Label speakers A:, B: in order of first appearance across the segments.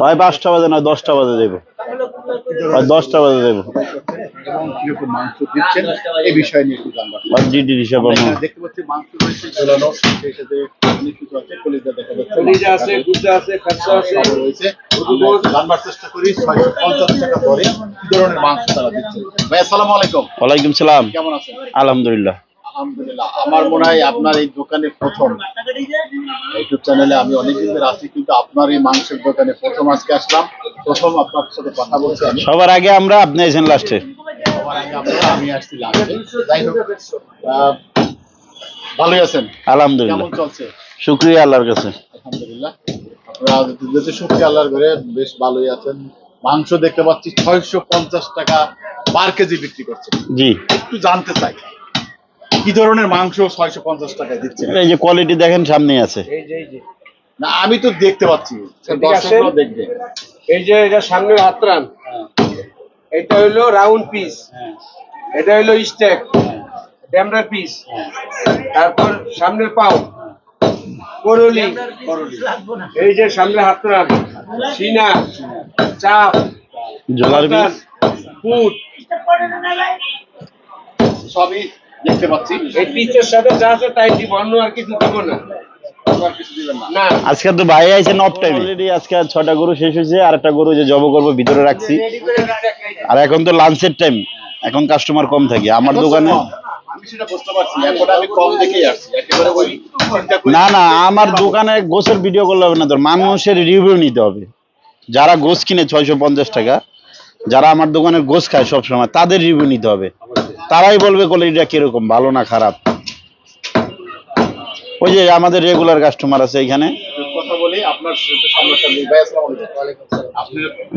A: হয় পাঁচটা বাজে নয় দশটা বাজে দেবো। দশটা বাজে দেবো। আলহামদুলিল্লাহ।
B: আলহামদুলিল্লাহ আমার মনে হয় আপনার এই দোকানে প্রথম। ইউটিউব চ্যানেলে আমি অনেকদিন ধরে আছি কিন্তু আপনার এই মাংসের দোকানে প্রথম আজকে আসলাম। প্রথম আপনার সাথে কথা বলছি আমি।
A: সবার আগে আমরা আপনি এসেন লাস্টে
B: আমি আসছি লাস্টে যাই হোক ভালোই আছেন?
A: আলহামদুলিল্লাহ।
B: কেমন চলছে?
A: শুক্রিয়া আল্লাহর কাছে।
B: আলহামদুলিল্লাহ। আপনারা আল্লাহর ঘরে বেশ ভালোই আছেন। মাংস দেখতে পাচ্ছি ছয়শো পঞ্চাশ টাকা পার কেজি বিক্রি করছে।
A: জি।
B: একটু জানতে চাই। কি ধরনের মাংস ছয়শো পঞ্চাশ টাকায় দিচ্ছে?
A: এই যে কোয়ালিটি দেখেন সামনে আছে।
B: না আমি তো দেখতে পাচ্ছি। দেখবে।
C: এই যে এটা সামনের হাতরান এটা হইল রাউন্ড পিস
B: হ্যাঁ,
C: এটা হইল স্টেক ড্যামরা পিস তারপর সামনের পাও। করলি। এই যে সামনের হাতরান সিনা চাপ
A: জোলার বিষ
C: ফুট
B: সবই দেখতে পাচ্ছি।
C: এই পিসের সাথে যা আছে তাই দিব অন্য আর কিছু দিব না।
A: আজকে তো ভাই আইছেন অফ টাইম অলরেডি আজকে ছটা গরু শেষ হয়েছে আর একটা গরু যে জব করব ভিতরে রাখছি। আর এখন তো লাঞ্চের টাইম এখন কাস্টমার কম থাকে। আমার দোকানে না। না আমার দোকানে গোছের ভিডিও করলে হবে না তোর। মানুষের রিভিউ নিতে হবে। যারা গোছ কিনে ছয়শো পঞ্চাশ টাকা যারা আমার দোকানের গোছ খায় সবসময় তাদের রিভিউ নিতে হবে। তারাই বলবে কোয়ালিটিটা কীরকম ভালো না খারাপ? ওই যে আমাদের রেগুলার কাস্টমার আছে এখানে।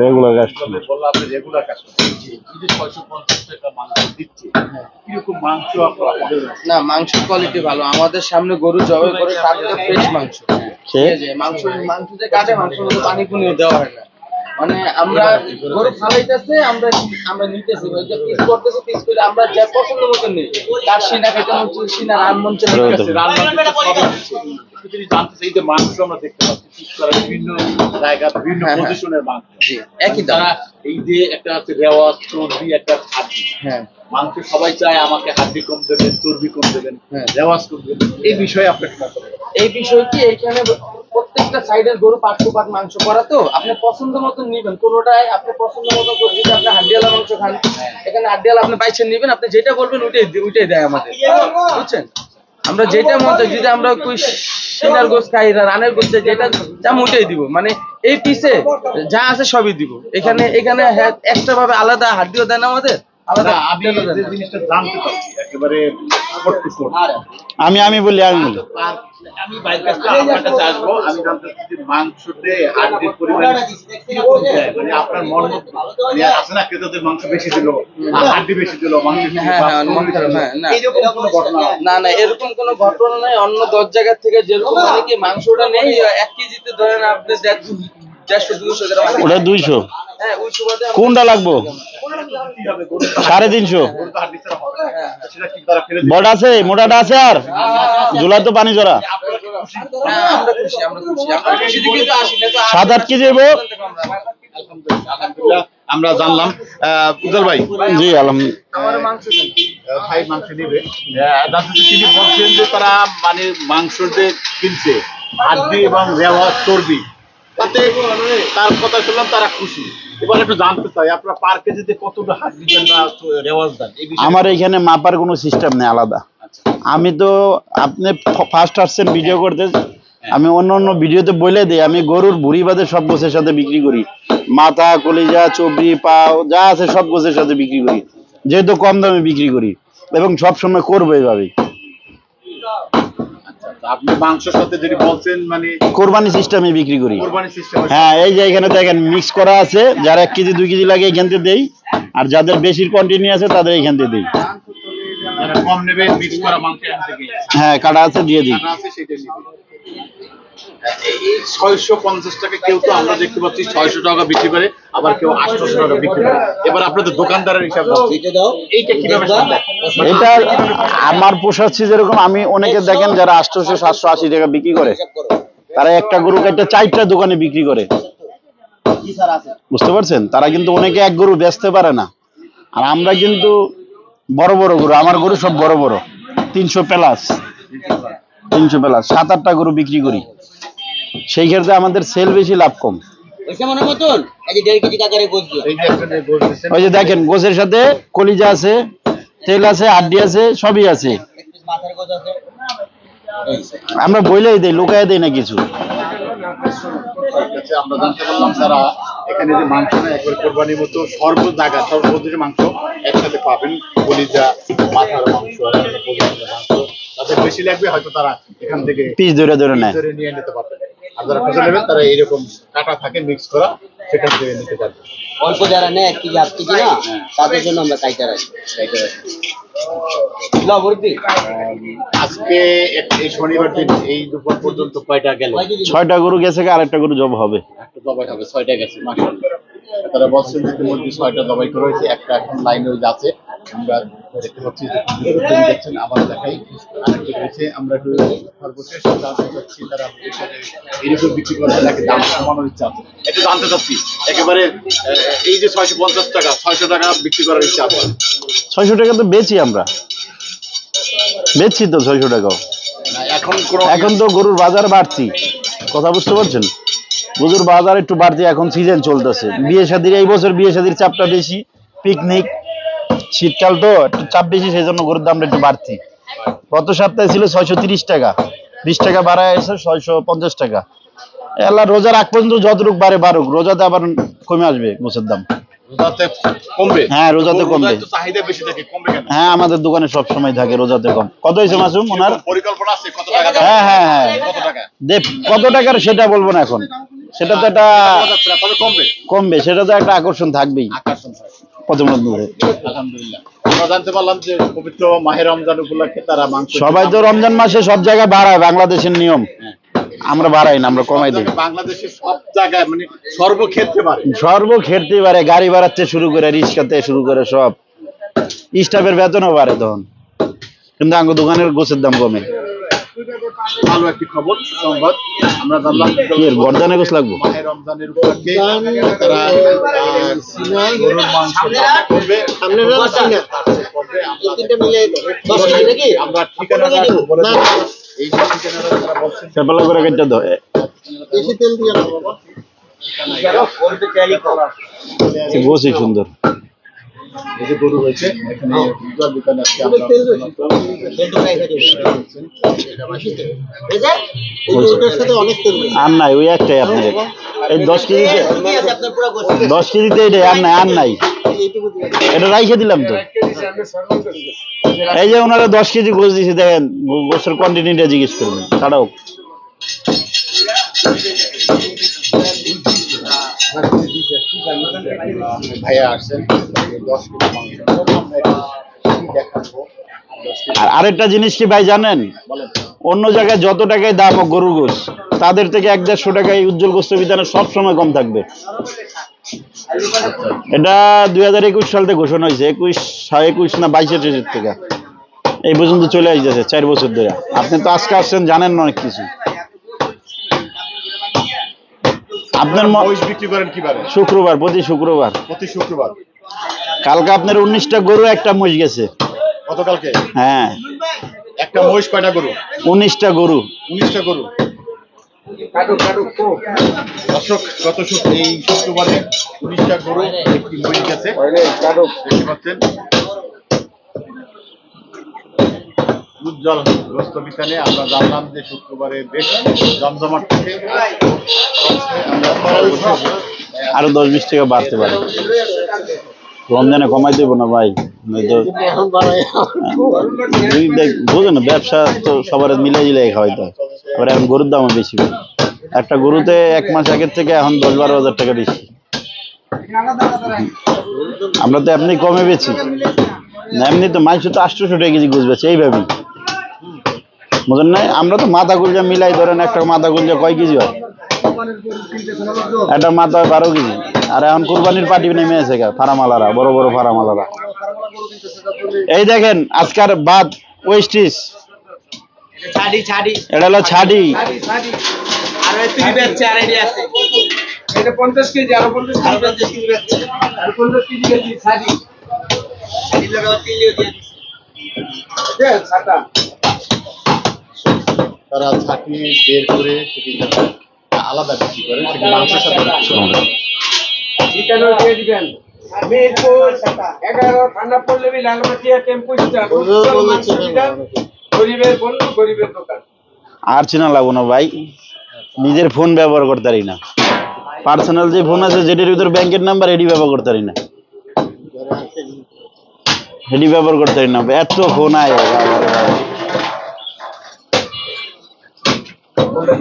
A: রেগুলার কাস্টমার
B: মাংস দিচ্ছে কীরকম মাংস আপনার
D: না মাংস কোয়ালিটি ভালো। আমাদের সামনে গরু জবাই করে টাটকা ফ্রেশ মাংস।
A: সে?
D: ঠিক আছে মাংস মাংস যে কাটে মাংস পানি পুনিও দেওয়া হয় না। মানে আমরা গরু ফালাইতেছে আমরা আমরা নিতেছি পিস করতেছি পিস করে আমরা যা পছন্দ মতো নিই তার সিনা খেতে মন সিনা রান মন চাই
A: ঠিক
B: আছে রান্না তো সবই হচ্ছে। কিন্তু যদি জানতে চাই যে মাংস আমরা দেখতে পাচ্ছি পিস করা বিভিন্ন জায়গা বিভিন্ন
D: হ্যাঁ, হ্যাঁ।
B: পজিশনের মাংস
D: একই।
B: তারা এই যে একটা আছে রেওয়াজ চর্বি একটা
D: হ্যাঁ
B: মাংস সবাই চায় আমাকে হাড্ডি কম দেবেন চর্বি কম দেবেন
D: হ্যাঁ।
B: রেওয়াজ কম দেবেন এই বিষয়ে আপনার
D: এই বিষয় কি এখানে প্রত্যেকটা সাইডের গরু পাট টু মাংস করা তো আপনি পছন্দ মতো নিবেন। কোনোটাই আপনি পছন্দ মতো করে যদি আপনি হাড্ডিয়ালা মাংস খান, এখানে হাড্ডিয়ালা আপনি বাইছে নিবেন, আপনি যেটা বলবেন ওইটাই ওইটাই দেয় আমাদের। বুঝছেন? আমরা যেটা মতো যদি আমরা কই সিনার গোস খাই রানের গোস যেটা যা ওইটাই দিব। মানে এই পিসে যা আছে সবই দিব। এখানে এখানে এক্সট্রা ভাবে আলাদা হাড্ডিও দেন আমাদের।
B: আমি যে জিনিসটা জানতে চাচ্ছি একেবারে spot to spot।
A: আমি আমি বলি আমি বলি।
B: আমি বাইরের আপনার কাছে আসব আমি জানতে চাচ্ছি মাংসতে হাড্ডির পরিমাণ মানে আপনার মন মানে আছে না ক্রেতাদের মাংস বেশি দিল হাড্ডি বেশি দিল মাংস বেশি বা চর্বি বেশি দিল।
D: না।
B: এইরকম কোনো ঘটনা?
D: না না এরকম কোনো ঘটনা নাই। অন্য দশ জায়গা থেকে যেরকম মানে কি মাংসটা নেই এক কেজিতে ধরেন আপনি
A: ওটা দুইশো।
D: হ্যাঁ
A: কোনটা লাগবো? সাড়ে তিনশো? বড় আছে মোটাটা আছে আর? জুলাই তো পানি জড়া।
D: আমরা খুশি আমরা খুশি। আমরা খুশি দিকে তো আসি না তো আর-
A: সাত আট কেজি
B: আমরা জানলাম। আহ, উজ্জ্বল ভাই।
A: জি আলহামদুলিল্লাহ
D: মাংস
B: ভাই মাংস নিবে। আহ, জানতে চাই, তিনি বলছেন যে তারা মানে মাংস যে কিনছে হাড্ডি এবং রেওয়া চর্বি। তাতে তার কথা শুনলাম তারা খুশি। এবার একটু জানতে চাই আপনারা পার কেজিতে কতটা হাড্ডি দেন বা রেওয়াজ দেন
A: আমার এখানে মাপার কোনো সিস্টেম নেই আলাদা।
B: আচ্ছা।
A: আমি তো আপনি ফার্স্ট আসছেন ভিডিও করতে। আমি অন্য অন্য ভিডিওতে বলে দিই আমি গরুর ভুড়ি বাদে সব গোছের সাথে বিক্রি করি। মাথা কলিজা চবড়ি পাও যা আছে সব গোছের সাথে বিক্রি করি। যেহেতু কম দামে বিক্রি করি এবং সব সময় করব এইভাবেই
B: আচ্ছা, আপনি মাংসের সাথে যদি বলছেন মানে
A: কোরবানি সিস্টেমে বিক্রি করি।
B: কোরবানি সিস্টেম
A: হ্যাঁ এই যে এখানে দেখেন মিক্স করা আছে। যারা এক কেজি দুই কেজি লাগে এখান থেকে দেই। আর যাদের বেশি কোয়ান্টিটি আছে তাদের এখান থেকে দেই।
B: কম নেবে মিক্স করা মাংস
A: হ্যাঁ কাটা আছে দিয়ে দিই।
B: ছয়শো পঞ্চাশ টাকা কেউ তো আমরা দেখতে পাচ্ছি ছয়শো টাকা বিক্রি করে আবার কেউ আটশোশো টাকা বিক্রি করে। এবার আপনাদের দোকানদারের হিসাব এইটা কীভাবে
A: এটা আমার পোষাচ্ছি যেরকম আমি অনেকে দেখেন যারা আটশোশো সাতশো আশি টাকা বিক্রি করে তারা একটা গরু একটা চারটা দোকানে বিক্রি করে। বুঝতে পারছেন? তারা কিন্তু অনেকে এক গরু বেচতে পারে না। আর আমরা কিন্তু বড় বড় গরু আমার গরু সব বড় বড়। তিনশো প্লাস। তিনশো প্লাস সাত আটটা গরু বিক্রি করি। সেই ক্ষেত্রে আমাদের সেল বেশি লাভ কম। ওই যে দেখেন গোছের সাথে কলিজা আছে তেল আছে হাড্ডি আছে সবই আছে। আমরা বইলেই দেই লুকায় দেই না কিছু।
B: আমরা জানতে পারলাম তারা এখানে যে মাংস না একবার কোরবানির মতো সর্ব জায়গা সর্বপ্রতিটি মাংস একসাথে পাবেন কলিজা মাথার মাংস তাদের বেশি লাগবে হয়তো তারা এখান থেকে
A: পিস ধরে ধরে নেয়।
B: নিয়ে নিতে পারবেন। আর যারা নেবেন তারা এইরকম কাটা থাকে মিক্স করা সেখান থেকে নিতে পারবেন।
E: অল্প যারা নেয় এক কেজি আট কেজি না তাদের জন্য আমরা কাইটা রাখি
B: রাখেন।
E: লবর্দি
B: আজকে এই শনিবার দিন এই দুপুর পর্যন্ত কয়টা গেল?
A: ছয়টা গরু গেছে কি আরেকটা গরু জব হবে।
B: একটা দবাই হবে ছয়টা গেছে মাসাল্লাহ তারা বলছেন যে ইতিমধ্যে ছয়টা দবাই করা হয়েছে একটা এখন লাইনে ওই আছে। আমরা দেখতে পাচ্ছি করছেন আবার দেখাই। আরেকটি রয়েছে আমরা একটু সর্বশেষ জানতে চাচ্ছি তারা এখানে এরকম বিক্রি করে নাকি দাম কমানোর ইচ্ছা আছে। এটা জানতে চাচ্ছি একেবারে এই যে ছয়শো পঞ্চাশ টাকা ছয়শো টাকা বিক্রি করার ইচ্ছা আছে।
A: ছয়শো টাকা তো বেচি আমরা। বেচছি তো ছয়শো টাকাও।
B: এখন
A: এখন তো গরুর বাজার বাড়তি। কথা বুঝতে পারছেন? গরুর বাজার একটু বাড়তি এখন সিজন চলতেছে। বিয়ে শাদির এই বছর বিয়ে শাদির চাপটা বেশি পিকনিক শীতকাল তো একটু চাপ বেশি সেই জন্য গরুর দামটা একটু বাড়তি। গত সপ্তাহে ছিল ছয়শো তিরিশ টাকা বিশ টাকা বাড়ায় এসে ছয়শো পঞ্চাশ টাকা। এলা রোজার আগ পর্যন্ত যতটুক বাড়ে বাড়ুক রোজাতে আবার কমে আসবে গোছের দাম। হ্যাঁ, রোজাতে কমবে।
B: রোজায় তো চাহিদা বেশি থাকে কমবে কেন?
A: হ্যাঁ আমাদের দোকানে সব সময় থাকে রোজাতে কম। কত হয়েছে মাসুম ওনার?
B: পরিকল্পনা আছে কত টাকা?
A: হ্যাঁ হ্যাঁ হ্যাঁ।
B: কত টাকা?
A: দেখ কত টাকার সেটা বলব না এখন। সেটা তো একটা
B: কমবে
A: কমবে। সেটা তো একটা আকর্ষণ থাকবেই।
B: আকর্ষণ আলহামদুলিল্লাহ। আমরা জানতে পারলাম যে পবিত্র মাহের রমজান উপলক্ষে তারা মাংস
A: সবাই তো রমজান মাসে সব জায়গায় বাড়ায় বাংলাদেশের নিয়ম।
B: হ্যাঁ।
A: আমরা বাড়াই না আমরা কমাই দিই।
B: বাংলাদেশের সব জায়গায় মানে সর্বক্ষেত্রে
A: সর্বক্ষেত্রে বাড়ে গাড়ি বাড়াচ্ছে শুরু করে রিক্সাতে শুরু করে সব। স্টাফের বেতনও বাড়ে তখন। কিন্তু আঙ্গ দোকানের গোছের দাম কমে।
B: ভালো একটি খবর সংবাদ। আমরা জানলাম
A: কি এর বর্ধনে গোছ লাগবো?
B: রমজানের উপলক্ষে তারা আহ, গরুর মাংস করবে
E: আপনারা চিনা
B: করবে। আমরা
E: তিনটা মিলে দশ কেজি নাকি?
B: আমরা ঠিকানাটা বলে এই ঠিকানাটা তারা বলছেন
A: সেপালা করে কেটে দাও
E: বেশি তেল দিয়ে না।
A: সুন্দর।
B: এই যে গরু রয়েছে এখানে আজকে আমরা
E: তেল বেশি।
A: আর নাই ওই একটাই আপনাদের। এই দশ কেজিতে
E: কি আছে আপনার পুরো গোছ
A: দশ কেজিতে এটাই আর নাই আর নাই। এটা রাইখে দিলাম তো। এই যে ওনারা দশ কেজি গোছ দিয়েছে দেখেন গোছের কোয়ান্টিটিটা জিজ্ঞেস করবেন। ছাড়াও।
B: ভাইয়া আসছেন দশ কেজি মাংস। আমরা একটু কি দেখাবো।
A: আর আরেকটা জিনিস কি ভাই জানেন? অন্য জায়গায় যত টাকায় দাম হোক গরুর গোছ তাদের থেকে এক দেড়শো টাকায় উজ্জ্বল গোস্ত বিধানে সব সময় কম থাকবে। এটা দুই হাজার একুশ সাল থেকে ঘোষণা হয়েছে একুশ একুশ না বাইশের থেকে। এই পর্যন্ত চলে আসতেছে চার বছর ধরে। আপনি তো আজকে আসছেন জানেন না অনেক কিছু। আপনার
B: মহিষ বিক্রি করেন কীভাবে?
A: শুক্রবার প্রতি শুক্রবার।
B: প্রতি শুক্রবার।
A: কালকে আপনার উনিশটা গরু একটা মহিষ গেছে।
B: গতকালকে?
A: হ্যাঁ।
B: একটা মহিষ কয়টা গরু?
A: উনিশটা গরু।
B: উনিশটা গরু। দর্শক গত এই শুক্রবারে উনিশটা গরু একটি মহিষ গেছে। দেখতে পাচ্ছেন। উজ্জ্বল গ্রস্ত বিতানে আমরা জানলাম যে শুক্রবারে বেশ জমজমাট থেকে।
A: আরও দশ বিশ টাকা বাড়তে পারে। রমজানে কমাই দেবো না ভাই? নয়তো বোঝো না ব্যবসা তো সবার মিলে জিলাই খাওয়াইতে হয় আবার এখন গরুর দামও বেশি একটা গরুতে এক মাস আগের থেকে এখন দশ বারো হাজার টাকা বেশি। আমরা তো এমনি কমে বেছি এমনি তো মাংস তো আটশোশো টাকা কেজি গোছ বেছে এইভাবেই। বুঝেন নাই? আমরা তো মাথা গুলজা মিলাই ধরেন একটা মাথা গুলজা কয় কেজি হয়? একটা মাথা হয় বারো কেজি। আর এখন কুরবানির পার্টি নেমে আছে ফারামালারা, বড় বড় ফারামালারা। এই দেখেন, আজকার বাদ ওয়েস্টিস এটা হলো ছাড়ি।
D: ছাড়ি। তিরি
C: ছাটি
B: বের করে সেটিকে আলাদা বিক্রি করে সেটি মাংসের সাথে বিক্রি করে।
C: চিকেনও দিয়ে দিবেন। এগারো ঠান্ডা পড়লে বি টেম্পু স্ট্যান্ড উত্তর মাংসবিদা, গরিবের বন্ধু গরিবের দোকান।
A: আর চিনা লাগবো না ভাই। নিজের ফোন ব্যবহার করতে পারি না। পার্সোনাল যে ফোন আছে যেটির ভিতর ব্যাংকের নাম্বার এটি ব্যবহার করতে পারি না। এটি ব্যবহার করতে পারি না। এত ফোন আয়। বাবারে